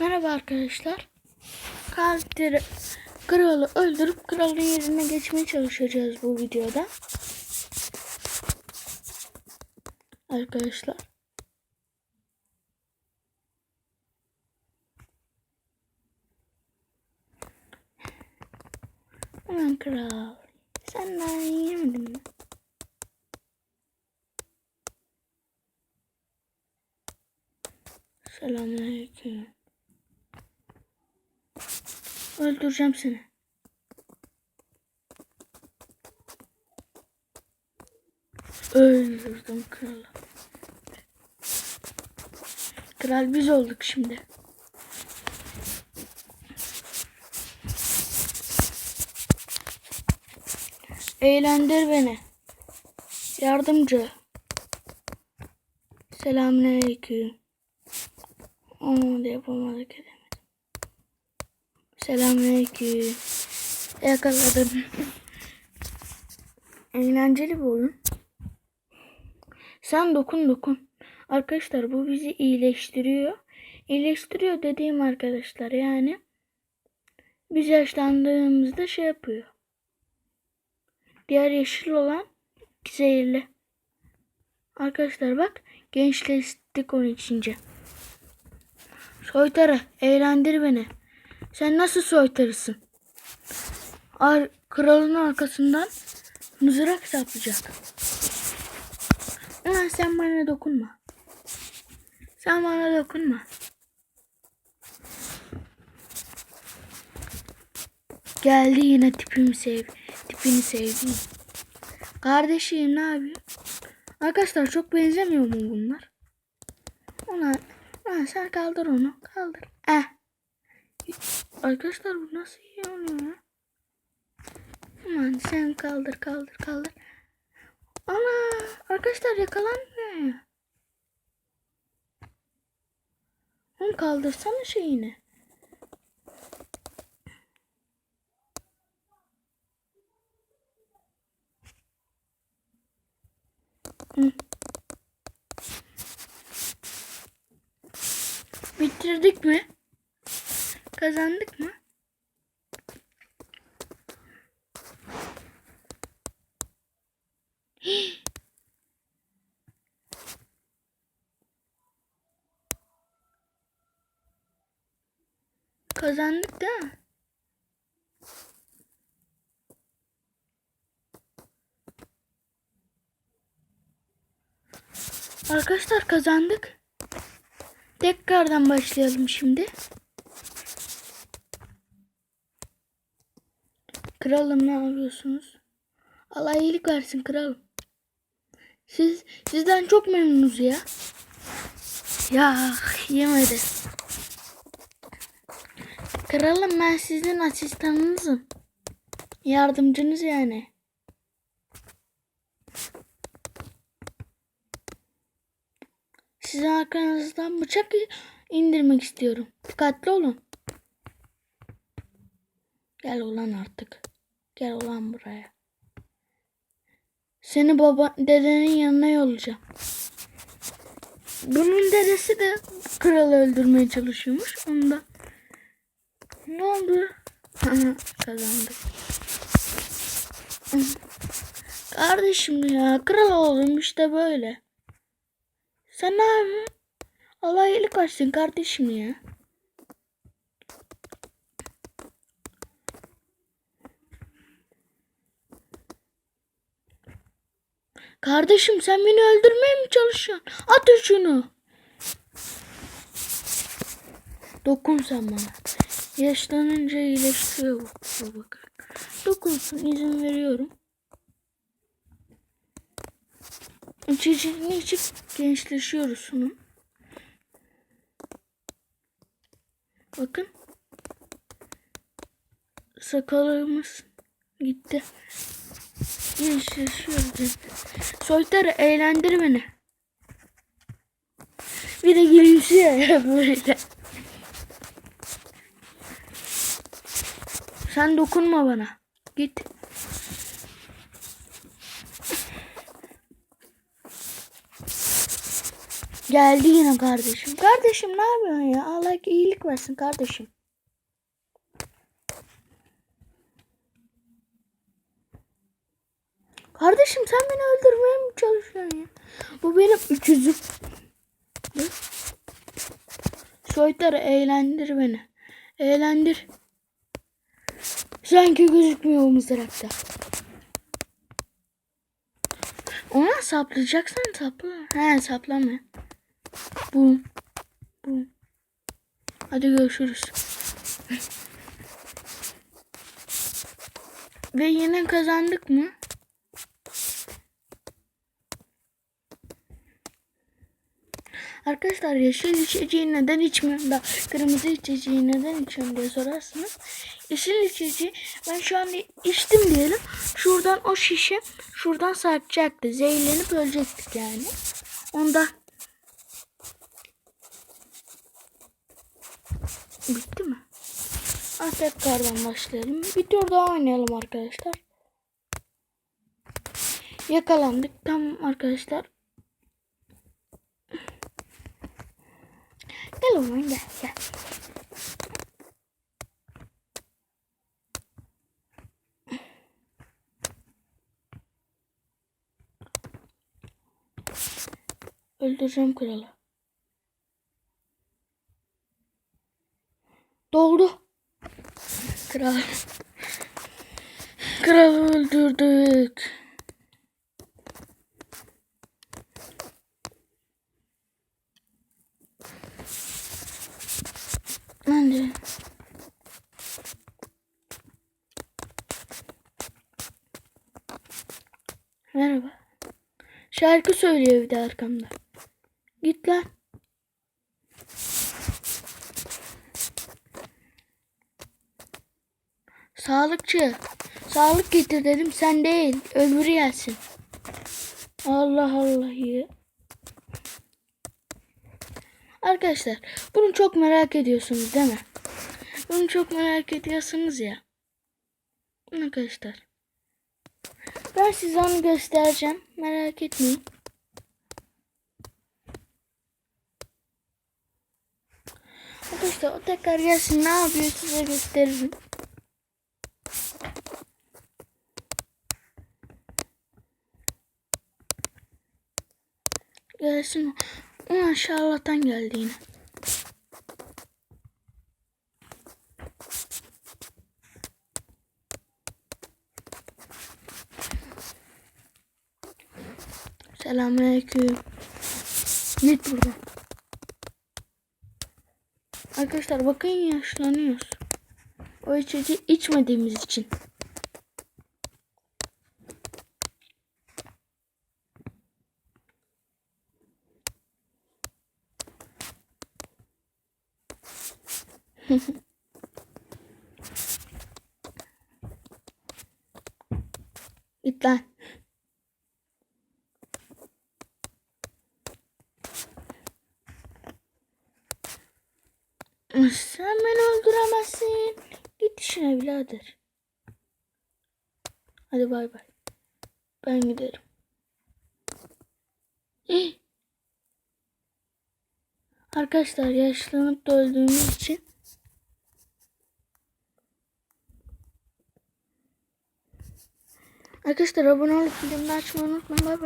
Merhaba arkadaşlar. Karakteri kralı öldürüp kralın yerine geçmeye çalışacağız bu videoda. Arkadaşlar. Hemen kral. Sen daha yiyemedin mi? Selamünaleyküm. Öldüreceğim seni. Öldürdüm kralı. Kral biz olduk şimdi. Eğlendir beni. Yardımcı. Selamünaleyküm. Onu da yapamadık. Selamünaleyküm. Yakaladım. Eğlenceli bir oyun. Sen dokun dokun. Arkadaşlar bu bizi iyileştiriyor. İyileştiriyor dediğim arkadaşlar yani biz yaşlandığımızda şey yapıyor. Diğer yeşil olan zehirli. Arkadaşlar bak gençleştik onun içince. Soytarı eğlendir beni. Sen nasıl soytarısın? Ar kralın arkasından mızrak saplayacak. Ulan sen bana dokunma. Sen bana dokunma. Geldi yine tipimi sev. Tipini sevdim. Kardeşim ne yapıyor? Arkadaşlar çok benzemiyor mu bunlar? Ulan, ulan sen kaldır onu. Kaldır. Eh. Arkadaşlar bu nasıl oluyor ya? Ulan sen kaldır kaldır kaldır. Ana arkadaşlar yakalanmıyor. Oğlum kaldırsana şeyini. Mi? Kazandık mı? Kazandık değil? Arkadaşlar kazandık. Tekrardan başlayalım şimdi. Kralım ne yapıyorsunuz? Allah iyilik versin kralım. Siz sizden çok memnunuz ya. Ya yemedi. Kralım ben sizin asistanınızım. Yardımcınız yani. Sizin arkanızdan bıçak indirmek istiyorum. Dikkatli olun. Gel ulan artık. Gel ulan buraya. Seni baba dedenin yanına yollayacağım. Bunun dedesi de kralı öldürmeye çalışıyormuş. Onda. Ne oldu? Kazandık. Kardeşim ya kral oldum işte böyle. Sen ne yapıyorsun? Allah iyilik versin kardeşim ya. Kardeşim sen beni öldürmeye mi çalışıyorsun? At şunu. Dokun sen bana. Yaşlanınca iyileşiyor bu. Dokunsun izin veriyorum. İçeceğini içip gençleşiyoruz onun. Bakın. Sakalımız gitti. Gençleşiyoruz. Soytarı eğlendir beni. Bir de gülümsüyor böyle. Sen dokunma bana. Git. Geldi yine kardeşim. Kardeşim ne yapıyorsun ya? Allah iyilik versin kardeşim. Kardeşim sen beni öldürmeye mi çalışıyorsun ya? Bu benim öküzüm. Dur. Soytarı eğlendir beni. Eğlendir. Sanki gözükmüyor o mızrakta. Ona saplayacaksan sapla. He saplama. Bu. Bu. Hadi görüşürüz. Ve yine kazandık mı? Arkadaşlar yeşil içeceği neden içmiyorum da kırmızı içeceği neden içiyorum diye sorarsınız. Yeşil içeceği ben şu anda içtim diyelim. Şuradan o şişe şuradan sarkacaktı. Zehirlenip ölecektik yani. Onda bitti mi? Ah tekrardan başlayalım. Bir tur daha oynayalım arkadaşlar. Yakalandık. Tamam arkadaşlar. Gel oğlum gel gel. Öldüreceğim kralı. Kral. Kralı öldürdük. Hadi. Merhaba. Şarkı söylüyor bir de arkamda. Git lan. Sağlıkçı. Sağlık getir dedim sen değil. Öbürü gelsin. Allah Allah ya. Arkadaşlar bunu çok merak ediyorsunuz değil mi? Bunu çok merak ediyorsunuz ya. Arkadaşlar. Ben size onu göstereceğim. Merak etmeyin. Arkadaşlar o tekrar gelsin ne yapıyor size gösteririm. Gelsin. o. Maşallah'tan geldi yine. Selamünaleyküm. Git buradan. Arkadaşlar bakın yaşlanıyoruz. O içeceği içmediğimiz için. Lan. Sen beni öldüremezsin. Git işine birader. Hadi bay bay. Ben giderim. Arkadaşlar yaşlanıp da öldüğümüz için Arkadaşlar abone olup bildirimleri açmayı unutmayın. Bay bay.